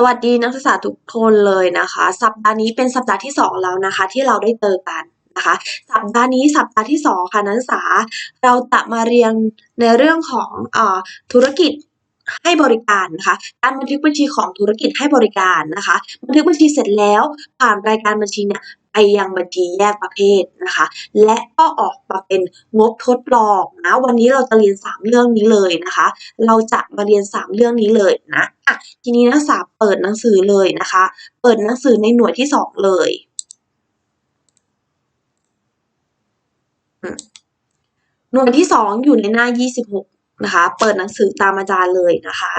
สวัสดีนักศึกษาทุกคนเลยนะคะ สัปดาห์นี้เป็นสัปดาห์ที่ 2 แล้วนะคะ ที่เราได้เจอกันนะคะ สัปดาห์นี้สัปดาห์ที่ 2 ค่ะนักศึกษาเราจะมาเรียนในเรื่องของอธุรกิจ ให้บริการนะคะ การบันทึกบัญชีของธุรกิจให้บริการนะคะ บันทึกบัญชีเสร็จแล้วผ่านรายการบัญชีเนี่ยไปยังบัญชีแยกประเภทนะคะ และก็ออกมาเป็นงบทดลองนะวันนี้เราจะเรียน 3 เรื่องนี้เลยนะคะ เราจะมาเรียน 3 เรื่องนี้เลยนะะทีนี้นักศึกษาเปิดหนังสือเลยนะคะ เปิดหนังสือในหน่วยที่ 2 เลยหน่วยที่ 2 อยู่ในหน้า 26 นะคะ เปิดหนังสือตามอาจารย์เลยนะคะ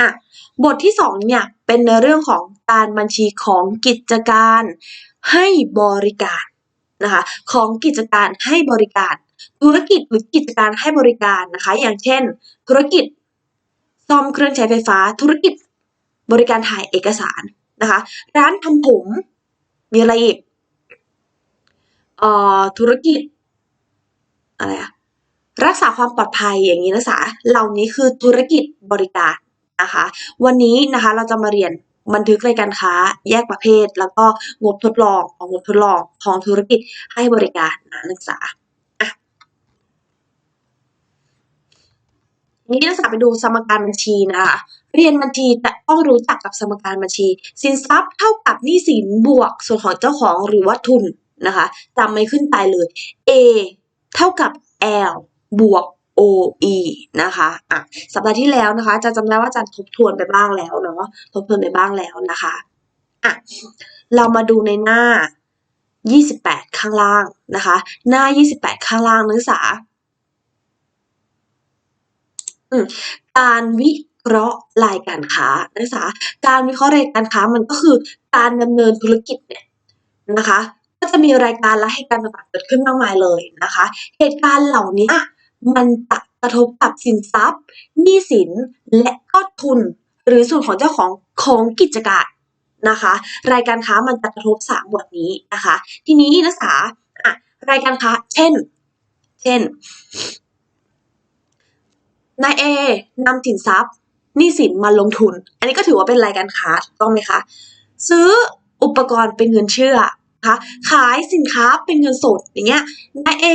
อะบทที่2เนี่ยเป็นในเรื่องของการบัญชีของกิจการให้บริการนะคะของกิจการให้บริการ ธุรกิจหรือกิจการให้บริการนะคะ อย่างเช่น ธุรกิจซ่อมเครื่องใช้ไฟฟ้า ธุรกิจบริการถ่ายเอกสารนะคะ ร้านทำผมมีอะไรอีกเอ่อธุรกิจอะไรอะ รักษาความปลอดภัยอย่างนี้นะสาเหล่านี้คือธุรกิจบริการนะคะ วันนี้นะคะเราจะมาเรียนบันทึกรายการค้าแยกประเภท แล้วก็งบทดลองของงบทดลองของธุรกิจให้บริการนักศึกษาอะทีนี้นักศึกษาไปดูสมการบัญชีนะคะ เรียนบัญชีจะต้องรู้จักกับสมการบัญชี สินทรัพย์เท่ากับหนี้สินบวกส่วนของเจ้าของหรือว่าทุนนะคะจำไม่ขึ้นตายเลย A เท่ากับ L บวก OE นะคะอะสัปดาห์ที่แล้วนะคะจะจำได้ว่าอาจารย์ทบทวนไปบ้างแล้วเนาะทบทวนไปบ้างแล้วนะคะอะเรามาดูในหน้า 28 ข้างล่างนะคะ หน้า 28 ข้างล่างนักศึกษาอืมการวิเคราะห์รายการค้านักศึกษาการวิเคราะห์รายการค้ามันก็คือการดำเนินธุรกิจเนี่ยนะคะ ก็จะมีรายการและเหตุการณ์ต่างๆเกิดขึ้นมากมายเลยนะคะ เหตุการณ์เหล่านี้ มันจะกระทบกับสินทรัพย์ หนี้สิน และก็ทุน หรือส่วนของเจ้าของของกิจการนะคะ รายการค้ามันจะกระทบสามบทนี้นะคะ ทีนี้นักศึกษาอะรายการค้า เช่น เช่น นายเอนำสินทรัพย์หนี้สินมาลงทุน อันนี้ก็ถือว่าเป็นรายการค้าถูกต้องไหมคะ ซื้ออุปกรณ์เป็นเงินเชื่อนะคะขายสินค้าเป็นเงินสดอย่างเงี้ยนายเอ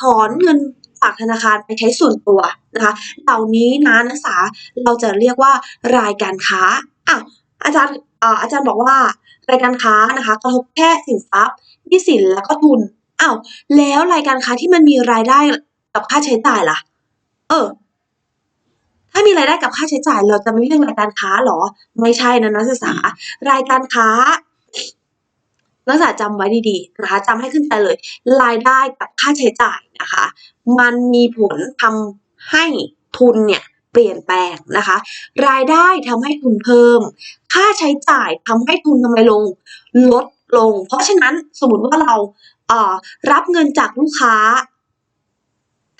ถอนเงิน ฝากธนาคารไปใช้ส่วนตัวนะคะ เหล่านี้นะนักศึกษาเราจะเรียกว่ารายการค้าอ้าวอาจารย์อาจารย์บอกว่ารายการค้านะคะกระทบแค่สินทรัพย์หนี้สินแล้วก็ทุนอ้าวแล้วรายการค้าที่มันมีรายได้กับค่าใช้จ่ายล่ะ เออ ถ้ามีรายได้กับค่าใช้จ่าย เราจะไม่เรียกรายการค้าหรอ ไม่ใช่นะนักศึกษา รายการค้า นักศึกษาจำไว้ดีๆนะคะจำให้ขึ้นใจเลย รายได้กับค่าใช้จ่ายนะคะ มันมีผลทำให้ทุนเนี่ยเปลี่ยนแปลงนะคะ รายได้ทำให้ทุนเพิ่ม ค่าใช้จ่ายทำให้ทุนทำไมลง ลดลง เพราะฉะนั้นสมมติว่าเราเอ่อรับเงินจากลูกค้า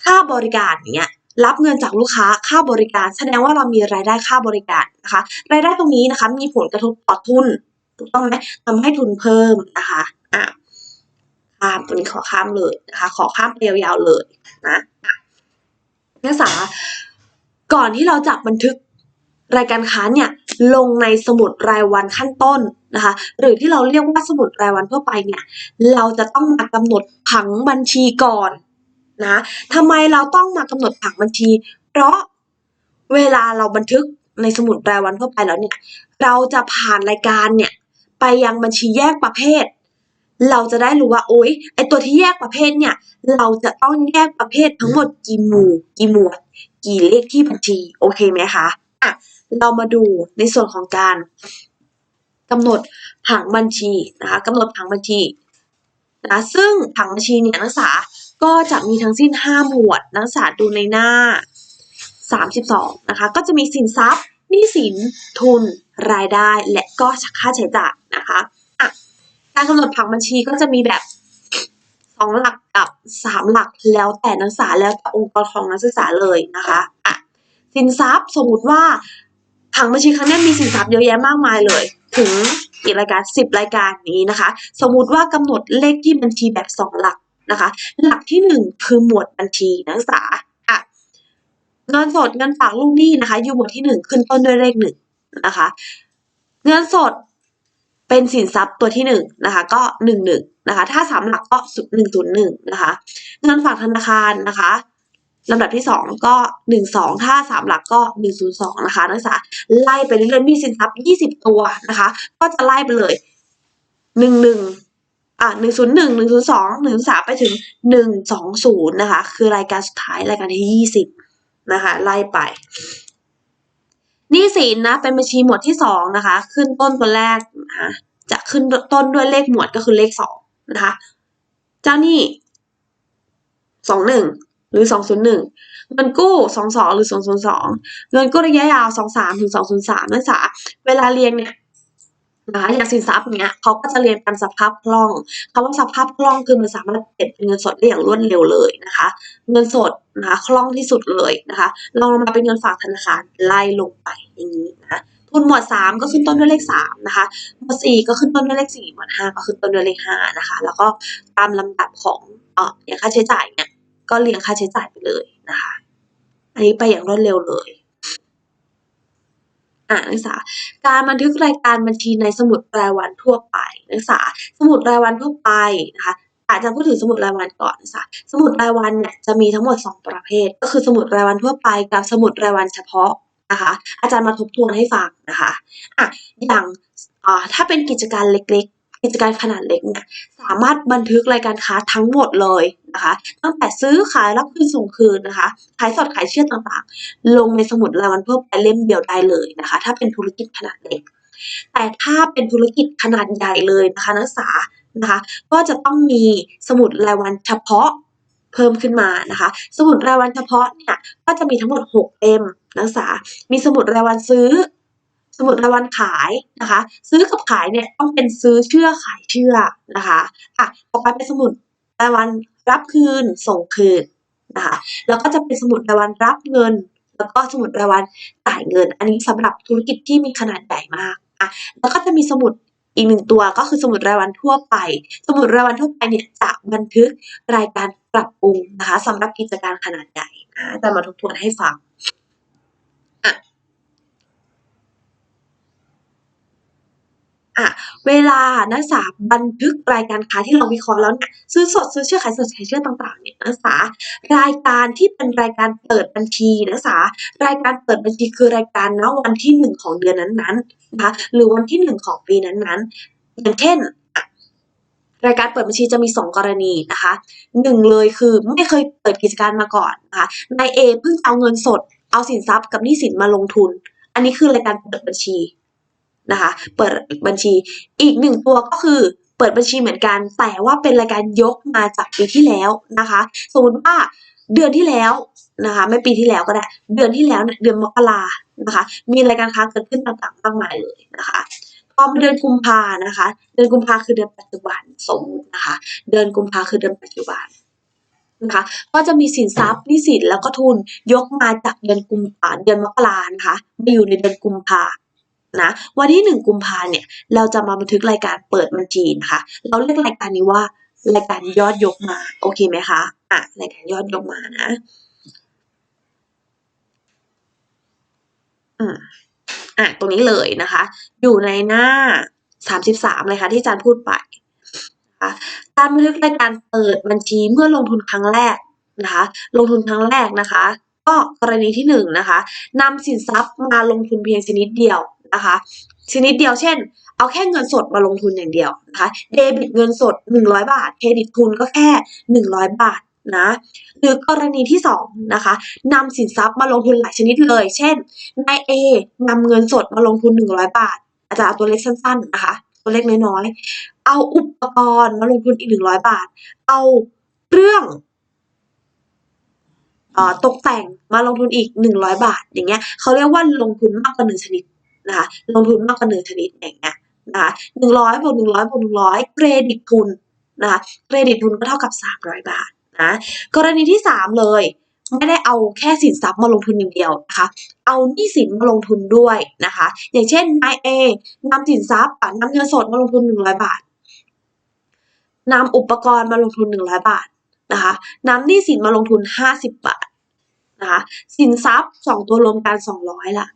ค่าบริการเนี้ยรับเงินจากลูกค้าค่าบริการ แสดงว่าเรามีรายได้ค่าบริการนะคะ รายได้ตรงนี้นะคะมีผลกระทบต่อทุน ถูกต้องไหมทำให้ทุนเพิ่มนะคะอะข้ามตัวนี้ขอข้ามเลยนะคะ ขอข้ามไปยาวๆเลยนะนักศึกษาก่อนที่เราจะบันทึกรายการค้าเนี่ยลงในสมุดรายวันขั้นต้นนะคะ หรือที่เราเรียกว่าสมุดรายวันทั่วไปเนี่ย เราจะต้องมากำหนดผังบัญชีก่อนนะทำไมเราต้องมากำหนดผังบัญชี เพราะเวลาเราบันทึกในสมุดรายวันทั่วไปแล้วเนี่ย เราจะผ่านรายการเนี่ย ไปยังบัญชีแยกประเภท เราจะได้รู้ว่าโอ๊ยไอตัวที่แยกประเภทเนี่ย เราจะต้องแยกประเภททั้งหมดกี่หมู่กี่หมวดกี่เลขที่บัญชีโอเคไหมคะอะเรามาดูในส่วนของการกำหนดผังบัญชีนะคะกำหนดผังบัญชีนะซึ่งผังบัญชีเนี่ยนักศึกษาก็จะมีทั้งสิ้น 5 หมวด นักศึกษาดูในหน้า 32 นะคะ ก็จะมีสินทรัพย์ หนี้สิน ทุน รายได้ และก็ค่าใช้จ่ายนะคะอะการกำหนดผังบัญชีก็จะมีแบบ2หลักกับ3หลักแล้วแต่นักศึกษาแล้วแต่องค์กรของนักศึกษาเลยนะคะอะสินทรัพย์สมมุติว่าผังบัญชีครั้งนี้มีสินทรัพย์เยอะแยะมากมายเลย ถึงกี่รายการ10รายการนี้นะคะ สมมุติว่ากำหนดเลขที่บัญชีแบบ2หลักนะคะ หลักที่หนึ่งคือหมวดบัญชีนักศึกษา เงินสดเงินฝากลูกหนี้นะคะ อยู่หมวดที่หนึ่งขึ้นต้นด้วยเลขหนึ่งนะคะ เงินสดเป็นสินทรัพย์ตัวที่หนึ่งนะคะ ก็หนึ่งหนึ่งนะคะ ถ้าสามหลักก็หนึ่งศูนย์หนึ่งนะคะ เงินฝากธนาคารนะคะลำดับที่สองก็หนึ่งสองถ้าสามหลักก็หนึ่งศูนย์สองนะคะนักศึกษาไล่ไปเรื่อยๆมีสินทรัพย์ยี่สิบตัวนะคะ ก็จะไล่ไปเลยหนึ่งหนึ่งอะหนึ่งศูนย์หนึ่งหนึ่งศูนย์สองหนึ่งสามไปถึงหนึ่งสองศูนย์นะคะ คือรายการสุดท้ายรายการที่ยี่สิบ นะคะไล่ไปหนี้สินนะเป็นบัญชีหมวดที่สองนะคะ ขึ้นต้นตัวแรกนะคะจะขึ้นต้นด้วยเลขหมวดก็คือเลขสองนะคะเจ้าหนี้สองหนึ่งหรือสองศูนย์หนึ่งเงินกู้สองสองหรือสองศูนย์สองเงินกู้ระยะยาวสองสามถึงสองศูนย์สามนักศึกษาเวลาเรียนเนี่ย นะคะอย่างสินทรัพย์เนี้ยเขาก็จะเรียนกันสภาพคล่องคำว่าสภาพคล่องคือมันสามารถเปลี่ยนเป็นเงินสดได้อย่างรวดเร็วเลยนะคะ เงินสดนะคะคล่องที่สุดเลยนะคะลองมาเป็นเงินฝากธนาคารไล่ลงไปอย่างนี้นะทุนหมวดสามก็ขึ้นต้นด้วยเลขสามนะคะ หมวดสี่ก็ขึ้นต้นด้วยเลขสี่หมวดห้าก็ขึ้นต้นด้วยเลขห้านะคะ แล้วก็ตามลำดับของเอ่ออย่างค่าใช้จ่ายเนี่ยก็เรียงค่าใช้จ่ายไปเลยนะคะ อันนี้ไปอย่างรวดเร็วเลย อ่านักศึกษาการบันทึกรายการบัญชีในสมุดรายวันทั่วไปนักศึกษาสมุดรายวันทั่วไปนะคะอาจจะพูดถึงสมุดรายวันก่อนนักศึกษาสมุดรายวันเนี่ยจะมีทั้งหมดสองประเภท ก็คือสมุดรายวันทั่วไปกับสมุดรายวันเฉพาะนะคะอาจารย์มาทบทวนให้ฟังนะคะอะอย่างอ่าถ้าเป็นกิจการเล็ก กิจการขนาดเล็กเนี่ยสามารถบันทึกรายการค้าทั้งหมดเลยนะคะตั้งแต่ซื้อขายรับคืนส่งคืนนะคะขายสดขายเชื่อต่างๆ ลงในสมุดรายวันทั่วไปเล่มเดียวได้เลยนะคะ ถ้าเป็นธุรกิจขนาดเล็ก แต่ถ้าเป็นธุรกิจขนาดใหญ่เลยนะคะนักศึกษานะคะก็จะต้องมีสมุดรายวันเฉพาะเพิ่มขึ้นมานะคะ สมุดรายวันเฉพาะเนี่ยก็จะมีทั้งหมด 6 เล่มนักศึกษา มีสมุดรายวันซื้อ สมุดรายวันขายนะคะ ซื้อกับขายเนี่ยต้องเป็นซื้อเชื่อขายเชื่อนะคะอะต่อไปเป็นสมุดรายวันรับคืนส่งคืนนะคะแล้วก็จะเป็นสมุดรายวันรับเงิน แล้วก็สมุดรายวันจ่ายเงิน อันนี้สำหรับธุรกิจที่มีขนาดใหญ่มากอะแล้วก็จะมีสมุดอีกหนึ่งตัวก็คือสมุดรายวันทั่วไป สมุดรายวันทั่วไปเนี่ยจะบันทึกรายการปรับปรุงนะคะสำหรับกิจการขนาดใหญ่นะจะมาทบทวนให้ฟังอะ อะเวลานักศึกษาบันทึกรายการค้าที่เราวิเคราะห์แล้วเนี่ยซื้อสดซื้อเชื่อขายสดขายเชื่อต่างๆเนี่ยนักศึกษารายการที่เป็นรายการเปิดบัญชีนักศึกษารายการเปิดบัญชีคือรายการณวันที่หนึ่งของเดือนนั้นๆนะคะหรือวันที่หนึ่งของปีนั้นๆ อย่างเช่นรายการเปิดบัญชีจะมีสองกรณีนะคะหนึ่งเลยคือไม่เคยเปิดกิจการมาก่อนนะคะนายเอเพิ่งเอาเงินสด เอาสินทรัพย์กับหนี้สินมาลงทุน อันนี้คือรายการเปิดบัญชี นะคะ เปิดบัญชีอีกหนึ่งตัวก็คือเปิดบัญชีเหมือนกัน แต่ว่าเป็นรายการยกมาจากปีที่แล้วนะคะ สมมติว่าเดือนที่แล้วนะคะ ไม่ปีที่แล้วก็ได้ เดือนที่แล้วเนี่ยเดือนมกรานะคะ มีรายการค้าเกิดขึ้นต่างๆมากมายเลยนะคะพอมาเดือนกุมภานะคะ เดือนกุมภาคือเดือนปัจจุบันสมมุตินะคะ เดือนกุมภาคือเดือนปัจจุบันนะคะ ก็จะมีสินทรัพย์นี้สินแล้วก็ทุนยกมาจากเดือนกุมอ่าเดือนมกรานะคะมาอยู่ในเดือนกุมภา นะวันที่หนึ่งกุมภาเนี่ยเราจะมาบันทึกรายการเปิดบัญชีนะคะเราเรียกรายการนี้ว่ารายการยอดยกมา โอเคไหมคะอะรายการยอดยกมานะอืมอะตรงนี้เลยนะคะ อยู่ในหน้าสามสิบสามเลยค่ะที่อาจารย์พูดไปนะคะการบันทึกรายการเปิดบัญชีเมื่อลงทุนครั้งแรกนะคะ ลงทุนครั้งแรกนะคะ ก็กรณีที่หนึ่งนะคะนำสินทรัพย์มาลงทุนเพียงชนิดเดียว นะคะชนิดเดียวเช่น เอาแค่เงินสดมาลงทุนอย่างเดียวนะคะเดบิตเงินสดหนึ่งร้อยบาท เครดิตทุนก็แค่หนึ่งร้อยบาทนะหรือกรณีที่สองนะคะนำสินทรัพย์มาลงทุนหลายชนิดเลย เช่นนายเอนำเงินสดมาลงทุนหนึ่งร้อยบาท อาจจะเอาตัวเลขสั้นๆนะคะตัวเลขน้อยๆ เอาอุปกรณ์มาลงทุนอีกหนึ่งร้อยบาท เอาเครื่องตกแต่งมาลงทุนอีกหนึ่งร้อยบาท อย่างเงี้ยเขาเรียกว่าลงทุนมากกว่าหนึ่งชนิด นะคะลงทุนมากกว่าหนึ่งชนิดอย่างเงี้ยนะคะหนึ่งร้อยบวกหนึ่งร้อยบวกหนึ่งร้อยเครดิตทุนนะคะเครดิตทุนก็เท่ากับสามร้อยบาทนะกรณีที่สามเลยไม่ได้เอาแค่สินทรัพย์มาลงทุนอย่างเดียวนะคะ เอาหนี้สินมาลงทุนด้วยนะคะ อย่างเช่นนายเอนำสินทรัพย์อะนำเงินสดมาลงทุนหนึ่งร้อยบาทนำอุปกรณ์มาลงทุนหนึ่งร้อยบาทนะคะนำหนี้สินมาลงทุนห้าสิบบาทนะคะสินทรัพย์สองตัวรวมกันสองร้อยละ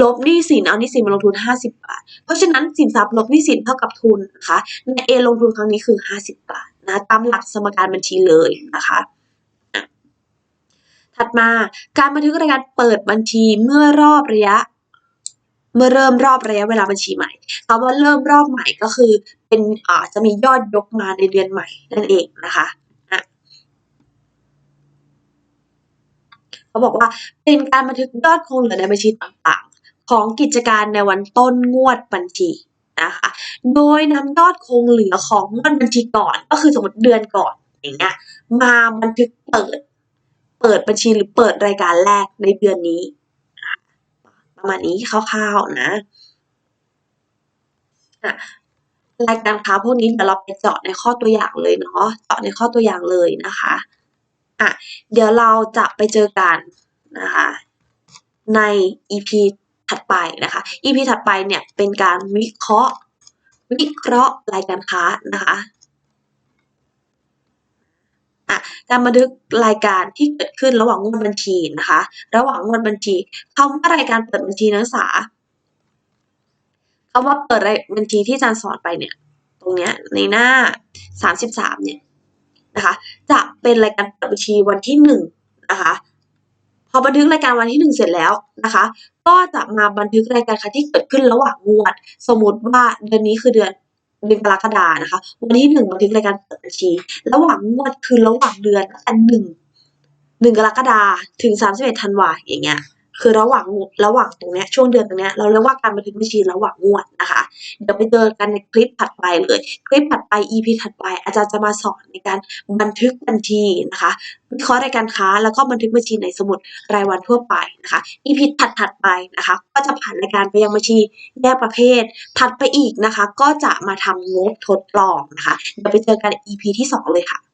ลบหนี้สินเอาหนี้สินมาลงทุน 50 บาท เพราะฉะนั้นสินทรัพย์ลบหนี้สินเท่ากับทุนนะคะใน A ลงทุนครั้งนี้คือ 50 บาทนะตามหลักสมการบัญชีเลยนะคะถัดมาการบันทึกรายการเปิดบัญชีเมื่อรอบระยะ เมื่อเริ่มรอบระยะเวลาบัญชีใหม่คำว่าเริ่มรอบใหม่ก็คือ เป็นอ่าจะมียอดยกมาในเดือนใหม่นั่นเองนะคะอะเขาบอกว่าเป็นการบันทึกยอดคงเหลือในบัญชีต่าง ของกิจการในวันต้นงวดบัญชีนะคะ โดยนำยอดคงเหลือของงวดบัญชีก่อน ก็คือสมมติเดือนก่อนอย่างเงี้ย มาบันทึกเปิด เปิดบัญชีหรือเปิดรายการแรกในเดือนนี้ ประมาณนี้คร่าวๆนะอะรายการค้าพวกนี้เดี๋ยวเราไปเจาะในข้อตัวอย่างเลยเนาะ เจาะในข้อตัวอย่างเลยนะคะ อะ เดี๋ยวเราจะไปเจอกันนะคะ ใน EP ถัดไปนะคะ EP ถัดไปเนี่ยเป็นการวิเคราะห์ วิเคราะห์รายการค้านะคะอะการบันทึกรายการที่เกิดขึ้นระหว่างงวดบัญชีนะคะ ระหว่างงวดบัญชีคำว่ารายการเปิดบัญชีนักศึกษาคำว่าเปิดรายบัญชีที่อาจารย์สอนไปเนี่ย ตรงเนี้ยในหน้า 33 เนี่ยนะคะ จะเป็นรายการเปิดบัญชีวันที่หนึ่งนะคะ พอบันทึกรายการวันที่หนึ่งเสร็จแล้วนะคะ ก็จะมาบันทึกรายการค่าที่เกิดขึ้นระหว่างงวด สมมติว่าเดือนนี้คือเดือนเดือนกรกฎานะคะ วันที่หนึ่งบันทึกรายการเปิดบัญชี ระหว่างงวดคือระหว่างเดือนตั้งแต่หนึ่งหนึ่งกรกฎาถึงสามสิบเอ็ดธันวาอย่างเงี้ย คือระหว่างระหว่างตรงเนี้ยช่วงเดือนตรงเนี้ยเราเรียกว่าการบันทึกบัญชีระหว่างงวดนะคะ เดี๋ยวไปเจอกันในคลิปถัดไปเลย คลิปถัดไป EP ถัดไป อาจารย์จะมาสอนในการบันทึกบัญชีนะคะวิเคราะห์รายการค้า แล้วก็บันทึกบัญชีในสมุดรายวันทั่วไปนะคะ EP ถัดถัดไปนะคะ ก็จะผ่านรายการไปยังบัญชีแยกประเภท ถัดไปอีกนะคะ ก็จะมาทำงบทดลองนะคะเดี๋ยวไปเจอกัน EP ที่สองเลยค่ะ